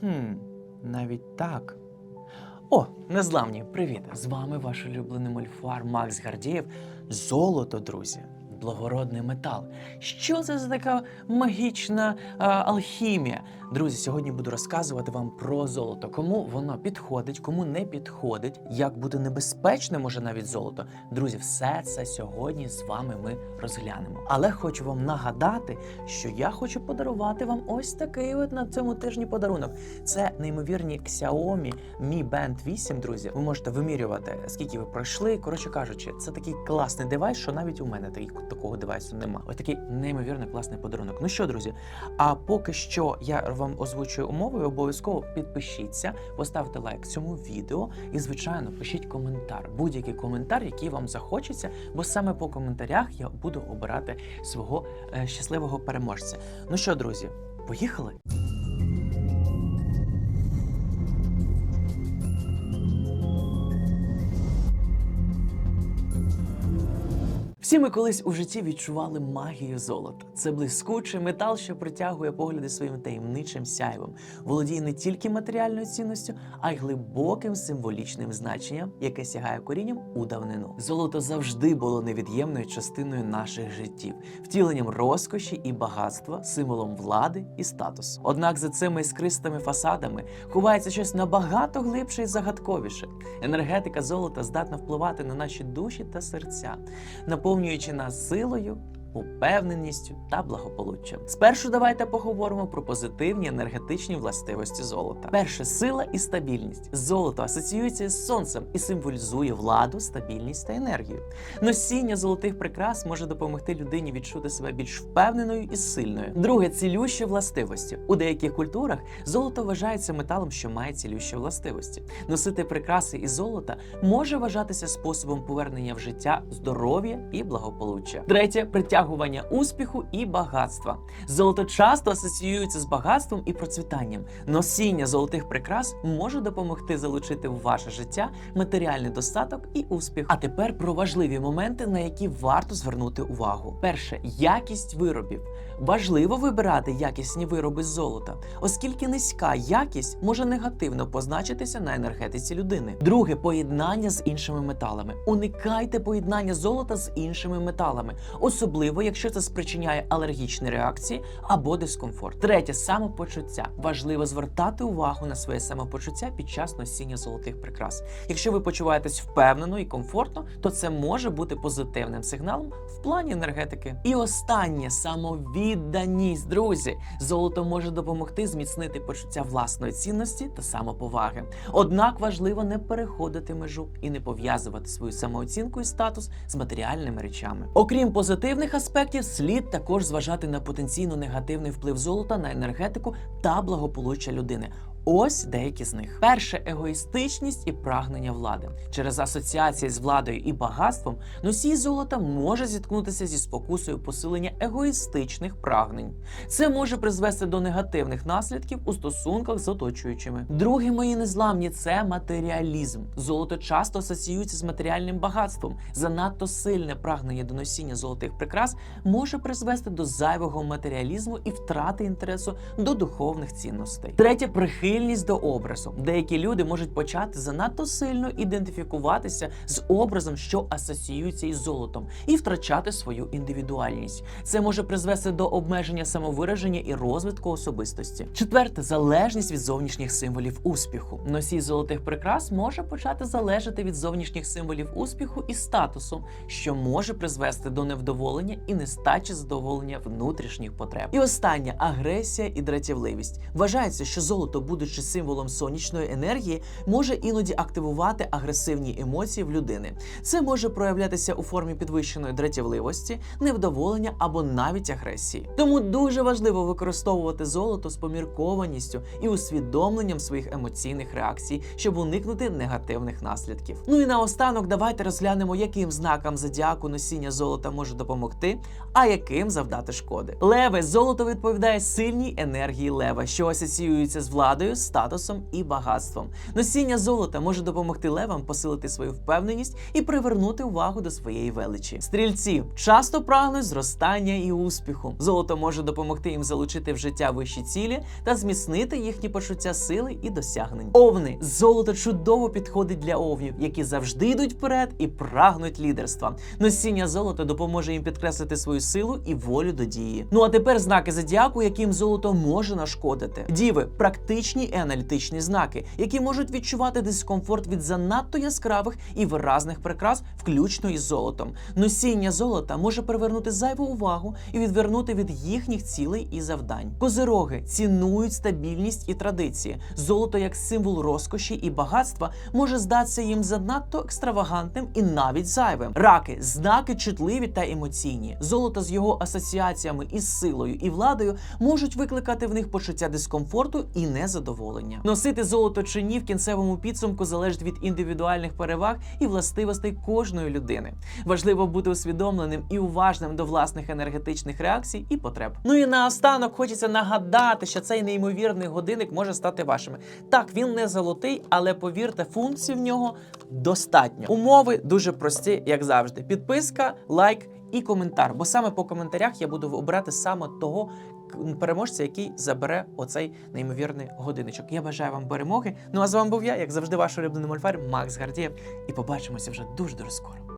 Хм, навіть так. О, незламні, привіт! З вами ваш улюблений мольфар Макс Гардієв. Золото, друзі, благородний метал. Що це за така магічна а, алхімія? Друзі, сьогодні буду розказувати вам про золото. Кому воно підходить, кому не підходить, як буде небезпечне, може навіть золото. Друзі, все це сьогодні з вами ми розглянемо. Але хочу вам нагадати, що я хочу подарувати вам ось такий от на цьому тижні подарунок. Це неймовірні Xiaomi Mi Band 8, друзі. Ви можете вимірювати, скільки ви пройшли. Коротше кажучи, це такий класний девайс, що навіть у мене такий, такого девайсу нема. Ось такий неймовірно класний подарунок. Ну що, друзі, а поки що я вам озвучую умови. Обов'язково підпишіться, поставте лайк цьому відео і, звичайно, пишіть коментар. Будь-який коментар, який вам захочеться, бо саме по коментарях я буду обирати свого е, щасливого переможця. Ну що, друзі, поїхали? Всі ми колись у житті відчували магію золота. Це блискучий метал, що притягує погляди своїм таємничим сяйвом, володіє не тільки матеріальною цінністю, а й глибоким символічним значенням, яке сягає корінням у давнину. Золото завжди було невід'ємною частиною наших життів, втіленням розкоші і багатства, символом влади і статусу. Однак за цими іскристими фасадами ховається щось набагато глибше і загадковіше. Енергетика золота здатна впливати на наші душі та серця, наповнюючи нас силою. Упевненістю та благополуччям. Спершу давайте поговоримо про позитивні енергетичні властивості золота. Перше сила і стабільність. Золото асоціюється з сонцем і символізує владу, стабільність та енергію. Носіння золотих прикрас може допомогти людині відчути себе більш впевненою і сильною. Друге цілющі властивості. У деяких культурах золото вважається металом, що має цілющі властивості. Носити прикраси із золота може вважатися способом повернення в життя здоров'я і благополуччя. Третє притягування успіху і багатства. Золото часто асоціюється з багатством і процвітанням. Носіння золотих прикрас може допомогти залучити в ваше життя матеріальний достаток і успіх. А тепер про важливі моменти, на які варто звернути увагу. Перше якість виробів. Важливо вибирати якісні вироби з золота, оскільки низька якість може негативно позначитися на енергетиці людини. Друге поєднання з іншими металами. Уникайте поєднання золота з іншими металами, особливо якщо це спричиняє алергічні реакції або дискомфорт. Третє самопочуття. Важливо звертати увагу на своє самопочуття під час носіння золотих прикрас. Якщо ви почуваєтесь впевнено і комфортно, то це може бути позитивним сигналом в плані енергетики. І останнє самовідданість, друзі. Золото може допомогти зміцнити почуття власної цінності та самоповаги. Однак важливо не переходити межу і не пов'язувати свою самооцінку і статус з матеріальними речами. Окрім позитивних аспектів, слід також зважати на потенційно негативний вплив золота на енергетику та благополуччя людини. Ось деякі з них: перше егоїстичність і прагнення влади. Через асоціації з владою і багатством носій золота може зіткнутися зі спокусою посилення егоїстичних прагнень. Це може призвести до негативних наслідків у стосунках з оточуючими. Друге, мої незламні це матеріалізм. Золото часто асоціюється з матеріальним багатством. Занадто сильне прагнення до носіння золотих прикрас може призвести до зайвого матеріалізму і втрати інтересу до духовних цінностей. Третє прихильність до образу. Деякі люди можуть почати занадто сильно ідентифікуватися з образом, що асоціюється із золотом, і втрачати свою індивідуальність. Це може призвести до обмеження самовираження і розвитку особистості. Четверте залежність від зовнішніх символів успіху. Носій золотих прикрас може почати залежати від зовнішніх символів успіху і статусу, що може призвести до невдоволення і нестачі задоволення внутрішніх потреб. І останнє агресія і дратівливість. Вважається, що золото, будучи символом сонячної енергії, може іноді активувати агресивні емоції в людини. Це може проявлятися у формі підвищеної дратівливості, невдоволення або навіть агресії. Тому дуже важливо використовувати золото з поміркованістю і усвідомленням своїх емоційних реакцій, щоб уникнути негативних наслідків. Ну і наостанок давайте розглянемо, яким знакам зодіаку носіння золота може допомогти, а яким завдати шкоди. Леве золото відповідає сильній енергії лева, що асоціюється з владою владою, статусом і багатством. Носіння золота може допомогти левам посилити свою впевненість і привернути увагу до своєї величі. Стрільці часто прагнуть зростання і успіху. Золото може допомогти їм залучити в життя вищі цілі та зміцнити їхні почуття сили і досягнень. Овни золото чудово підходить для овнів, які завжди йдуть вперед і прагнуть лідерства. Носіння золота допоможе їм підкреслити свою силу і волю до дії. Ну а тепер знаки зодіаку, яким золото може нашкодити. Діви практичні і аналітичні знаки, які можуть відчувати дискомфорт від занадто яскравих і виразних прикрас, включно із золотом. Носіння золота може привернути зайву увагу і відвернути від їхніх цілей і завдань. Козироги цінують стабільність і традиції. Золото як символ розкоші і багатства може здатися їм занадто екстравагантним і навіть зайвим. Раки знаки чутливі та емоційні. Золото з його асоціаціями із силою і владою можуть викликати в них почуття дискомфорту і незадоволення. Носити золото чи ні в кінцевому підсумку залежить від індивідуальних переваг і властивостей кожної людини. Важливо бути усвідомленим і уважним до власних енергетичних реакцій і потреб. Ну і наостанок хочеться нагадати, що цей неймовірний годинник може стати вашими. Так, він не золотий, але повірте, функцій в нього достатньо. Умови дуже прості, як завжди. Підписка, лайк і коментар. Бо саме по коментарях я буду обирати саме того переможця, який забере оцей неймовірний годинничок. Я бажаю вам перемоги. Ну а з вами був я, як завжди, ваш улюблений мольфар Макс Гардієв. І побачимося вже дуже дуже скоро.